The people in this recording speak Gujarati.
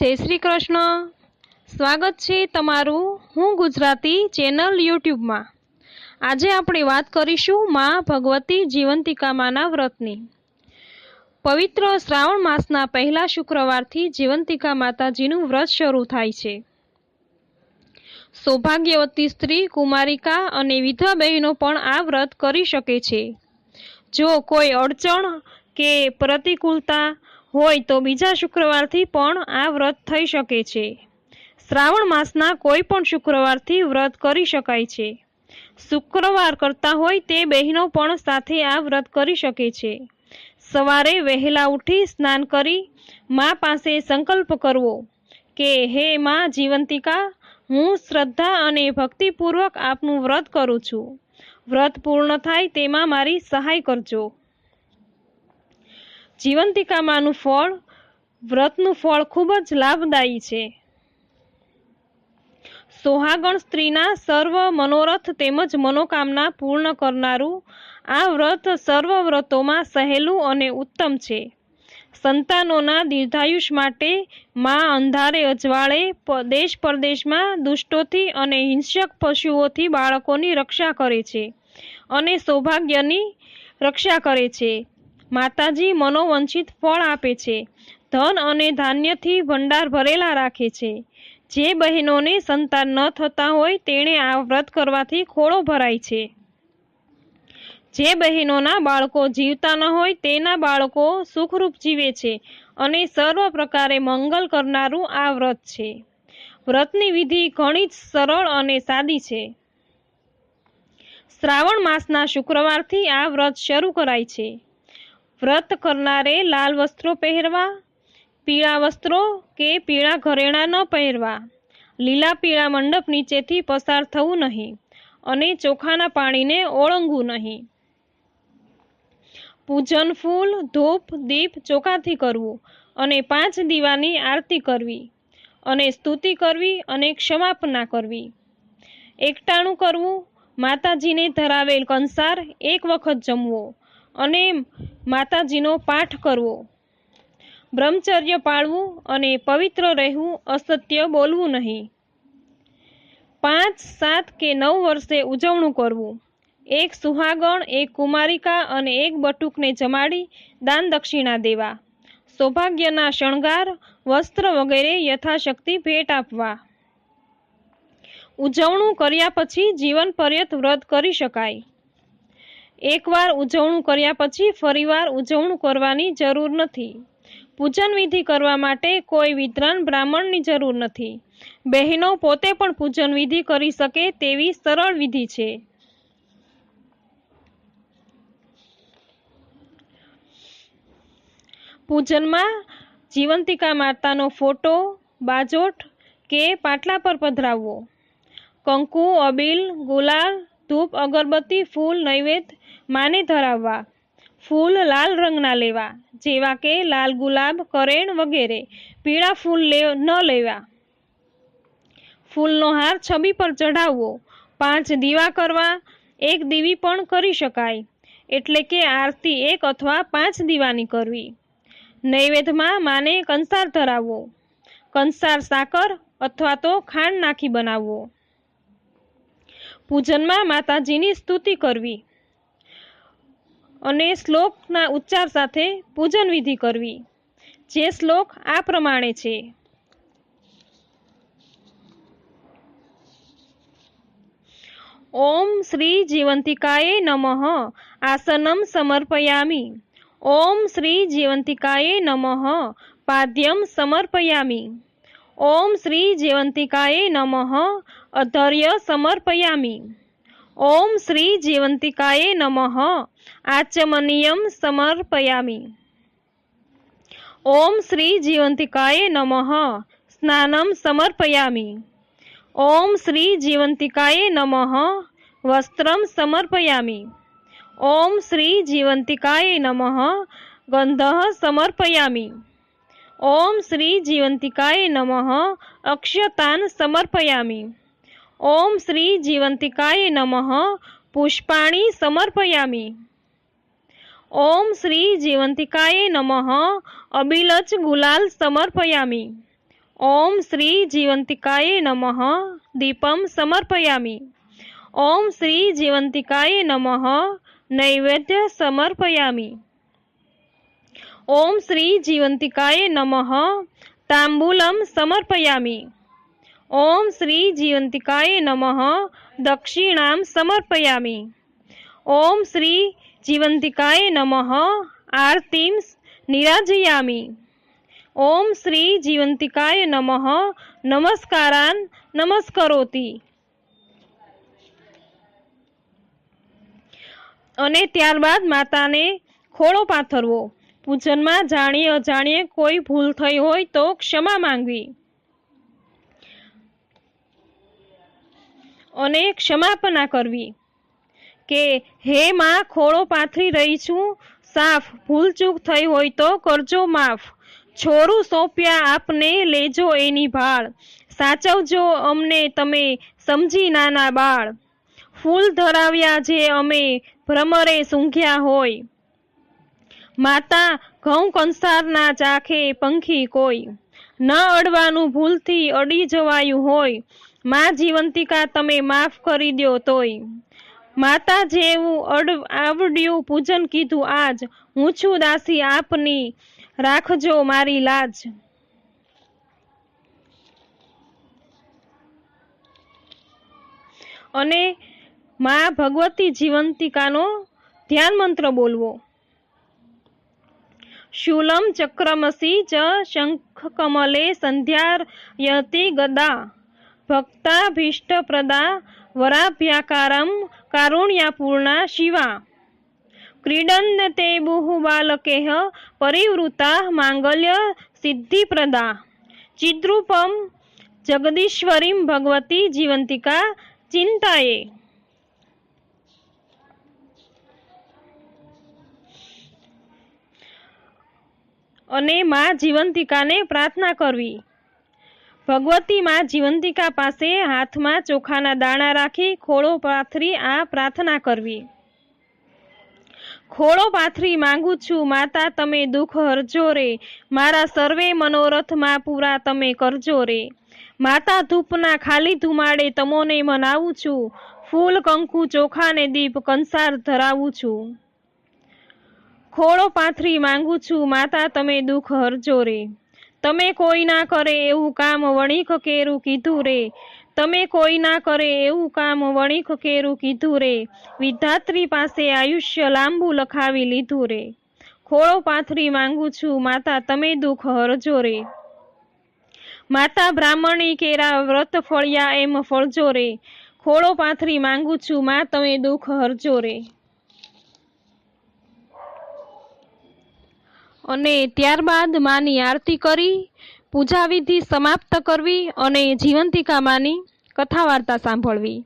જય શ્રી કૃષ્ણ. સ્વાગત છે તમારું હું ગુજરાતી ચેનલ યુટ્યુબમાં. આજે આપણે વાત કરીશું માં ભગવતી જીવંતિકામાના વ્રતની. પવિત્ર શ્રાવણ માસના પહેલા શુક્રવારથી જીવંતિકા માતાજીનું વ્રત શરૂ થાય છે. સૌભાગ્યવતી સ્ત્રી, કુમારિકા અને વિધવા બહેનો પણ આ વ્રત કરી શકે છે. જો કોઈ અડચણ કે પ્રતિકૂળતા હોય તો બીજા શુક્રવારથી પણ આ વ્રત થઈ શકે છે. શ્રાવણ માસના કોઈ પણ શુક્રવારથી વ્રત કરી શકાય છે. શુક્રવાર કરતા હોય તે બહેનો પણ સાથે આ વ્રત કરી શકે છે. સવારે વહેલા ઉઠી સ્નાન કરી મા પાસે સંકલ્પ કરવો કે, હે મા જીવંતિકા, હું શ્રદ્ધા અને ભક્તિપૂર્વક આપનું વ્રત કરું છું. વ્રત પૂર્ણ થાય તેમાં મારી સહાય કરજો. જીવંતિકામાનું ફળ, વ્રતનું ફળ ખૂબ જ લાભદાયી છે. સોહાગણ સ્ત્રીના સર્વ મનોરથ તેમજ મનોકામના પૂર્ણ કરનારું આ વ્રત સર્વ વ્રતોમાં સહેલું અને ઉત્તમ છે. સંતાનોના દીર્ઘાયુષ માટે મા અંધારે અજવાળે દેશ પરદેશમાં દુષ્ટોથી અને હિંસક પશુઓથી બાળકોની રક્ષા કરે છે અને સૌભાગ્યની રક્ષા કરે છે. માતાજી મનોવંચિત ફળ આપે છે. ધન અને ધાન્યથી ભંડાર ભરેલા રાખે છે. જે બહેનોને સંતાન ન થતા હોય તેણે આ વ્રત કરવાથી ખોળો ભરાય છે. જે બહેનોના બાળકો જીવતા ન હોય તેના બાળકો સુખરૂપ જીવે છે અને સર્વ પ્રકારે મંગલ કરનારું આ વ્રત છે. વ્રતની વિધિ ઘણી જ સરળ અને સાદી છે. શ્રાવણ માસના શુક્રવારથી આ વ્રત શરૂ કરાય છે. વ્રત કરનારે લાલ વસ્ત્રો પહેરવા, પીળા વસ્ત્રો કે પીળા ઘરેણા ન પહેરવા. લીલા પીળા મંડપ નીચેથી પસાર થવું નહીં અને ચોખાના પાણીને ઓળંગવું નહીં. પૂજન ફૂલ, ધૂપ, દીપ ચોખાથી કરવું અને પાંચ દીવાની આરતી કરવી અને સ્તુતિ કરવી અને ક્ષમાપના કરવી. એકટાણું કરવું, માતાજીને ધરાવેલ કંસાર એક વખત જમવો. અને માતાજીનો પાઠ કરવો. બ્રહ્મચર્ય પાળવું અને પવિત્ર રહેવું અસત્ય બોલવું નહીં. પાંચ, સાત કે નવ વર્ષે ઉજવણું કરવું. એક સુહાગણ, એક કુમારિકા અને એક બટુકને જમાડી દાન દક્ષિણા દેવા. સૌભાગ્યના શણગાર, વસ્ત્ર વગેરે યથાશક્તિ ભેટ આપવા. ઉજવણું કર્યા પછી જીવન પર્યત વ્રત કરી શકાય. એકવાર ઉજવણું કર્યા પછી ફરીવાર ઉજવણું કરવાની જરૂર નથી. પૂજન વિધિ કરવા માટે કોઈ વિદ્વાન બ્રાહ્મણની જરૂર નથી. બહેનો પોતે પણ પૂજન વિધિ કરી શકે તેવી સરળ વિધિ છે. પૂજનમાં જીવંતિકા માતાનો ફોટો બાજોટ કે પાટલા પર પધરાવવો. કંકુ, અબીલ, ગુલાલ, ધૂપ, અગરબત્તી, ફૂલ, નૈવેદ્ય માને ધરાવવા. ફૂલ લાલ રંગના લેવા, જેવા કે લાલ ગુલાબ, કરેણ વગેરે. પીળા ફૂલ ન લેવા. ફૂલનો હાર છબી પર ચઢાવવો. પાંચ દીવા કરવા, એક દીવી પણ કરી શકાય. એટલે કે આરતી એક અથવા પાંચ દીવાની કરવી. નૈવેદ્યમાં માને કંસાર ધરાવવો. કંસાર સાકર અથવા તો ખાંડ નાખી બનાવવો. પૂજનમાં માતાજીની સ્તુતિ કરવી. અને શ્લોકના ઉચ્ચાર સાથે પૂજન વિધિ કરવી. જે શ્લોક આ પ્રમાણે છે. ઓમ શ્રી જીવંતિકાએ નમઃ. આસનમ સમર્પયામી. ઓમ શ્રી જીવંતિકાએ નમઃ. પાદ્યમ સમર્પયામી. ઓમ શ્રી જીવંતિકાએ નમઃ. અધર્ય સમર્પયામી. ઓમ શ્રી જીવંતિકાય નમઃ આચમનીયમ સમર્પયામી ઓમ શ્રી જીવંતિકાય નમઃ સ્નાનમ સમર્પયામી ઓમ શ્રી જીવંતિકાય નમઃ વસ્ત્રમ સમર્પયામી ઓમ શ્રી જીવંતિકાય નમઃ ગંધઃ સમર્પયામી ઓમ શ્રી જીવંતિકાય નમઃ અક્ષતાન સમર્પયામી ઓમ શ્રી જીવંતિકાય નમઃ પુષ્પાણી સમર્પયામી ઓમ શ્રી જીવંતિકાય નમઃ અબિલચ ગુલાલ સમર્પયામી ઓમ શ્રી જીવંતિકાય નમઃ દીપમ સમર્પયામિ ઓમ શ્રી જીવંતિકાય નમઃ નૈવેદ્ય સમર્પયામિ ઓમ શ્રી જીવંતિકાય નમઃ તાંબૂલમ સમર્પયામિ ઓમ શ્રી જીવંતિકાય નમઃ દક્ષિણામ સમર્પયામિ ઓમ શ્રી જીવંતિકાય નમઃ આરતીમ નિરાજયામિ ઓમ શ્રી જીવંતિકાય નમઃ નમસ્કારાન નમસ્કરોતિ અને ત્યારબાદ માતાને ખોળો પાથરવો। પૂજનમાં જાણીએ અજાણીએ કોઈ ભૂલ થઈ હોય તો ક્ષમા માંગવી। અને ક્ષમાપના કરવી. કે, હે માં, ખોળો પાથરી રહી છું, સાફ, ભૂલચૂક થઈ હોય તો કરજો માફ. છોરું સોંપ્યા આપને, લેજો એની ભાળ. સાચવજો અમને, તમે સમજી નાના બાળ. ફૂલ ધરાવ્યા જે અમે, ભ્રમરે સૂંઘ્યા હોય. માતા ઘઉં કંસારના ચાખે પંખી કોઈ. ન અડવાનું ભૂલથી અડી જવાયું હોય. માં જીવંતિકા, તમે માફ કરી દ્યો તોય. માતા જેવું અડ આવડ્યું પૂજન કીધું આજ. હું છું દાસી આપની. રાખજો મારી લાજ. અને મા ભગવતી જીવંતિકાનો ધ્યાન મંત્ર બોલવો. શૂલમ ચક્રમસી ચ શંખકમલે સંધ્યાયતિ ગદા ભક્તાભીષ્ટપ્રદા વરાભ્યાકારમ કારુણ્યાપૂર્ણા શિવા ક્રીડન તે બુહુબાલકેહ પરિવૃતા માંગલ્ય સિદ્ધિપ્રદા ચિદ્રુપમ જગદીશ્વરીમ ભગવતી જીવંતિકા ચિંતાએ અને માં જીવંતિકાને પ્રાર્થના કરવી. ભગવતી માં જીવંતિકા પાસે હાથમાં ચોખાના દાણા રાખી ખોળો પાથરી આ પ્રાર્થના કરવી. ખોળો પાથરી માંગુ છું, માતા તમે દુઃખ હરજો રે. મારા સર્વે મનોરથમાં પૂરા તમે કરજો રે. માતા ધૂપના ખાલી ધુમાડે તમોને મનાવું છું. ફૂલ કંકુ ચોખા ને દીપ કંસાર ધરાવું છું. ખોળો પાથરી માંગુ છું, માતા, તમે દુઃખ હરજો રે. તમે કોઈ ના કરે એવું કામ વણિક કેરું કીધું રે. તમે કોઈ ના કરે એવું કામ વણિક કેરું કીધું રે. વિધાત્રી પાસે આયુષ્ય લાંબુ લખાવી લીધું રે. ખોળો પાથરી માંગુ છું, માતા, તમે દુઃખ હરજો રે. માતા બ્રાહ્મણી કેરા વ્રત ફળ્યા એમ ફળજો રે. ખોળો પાથરી માંગુ છું, માં, તમે દુઃખ હરજો રે. અને ત્યારબાદ માની આરતી કરી પૂજા વિધિ સમાપ્ત કરવી અને જીવંતિકા માની કથા વાર્તા સાંભળવી.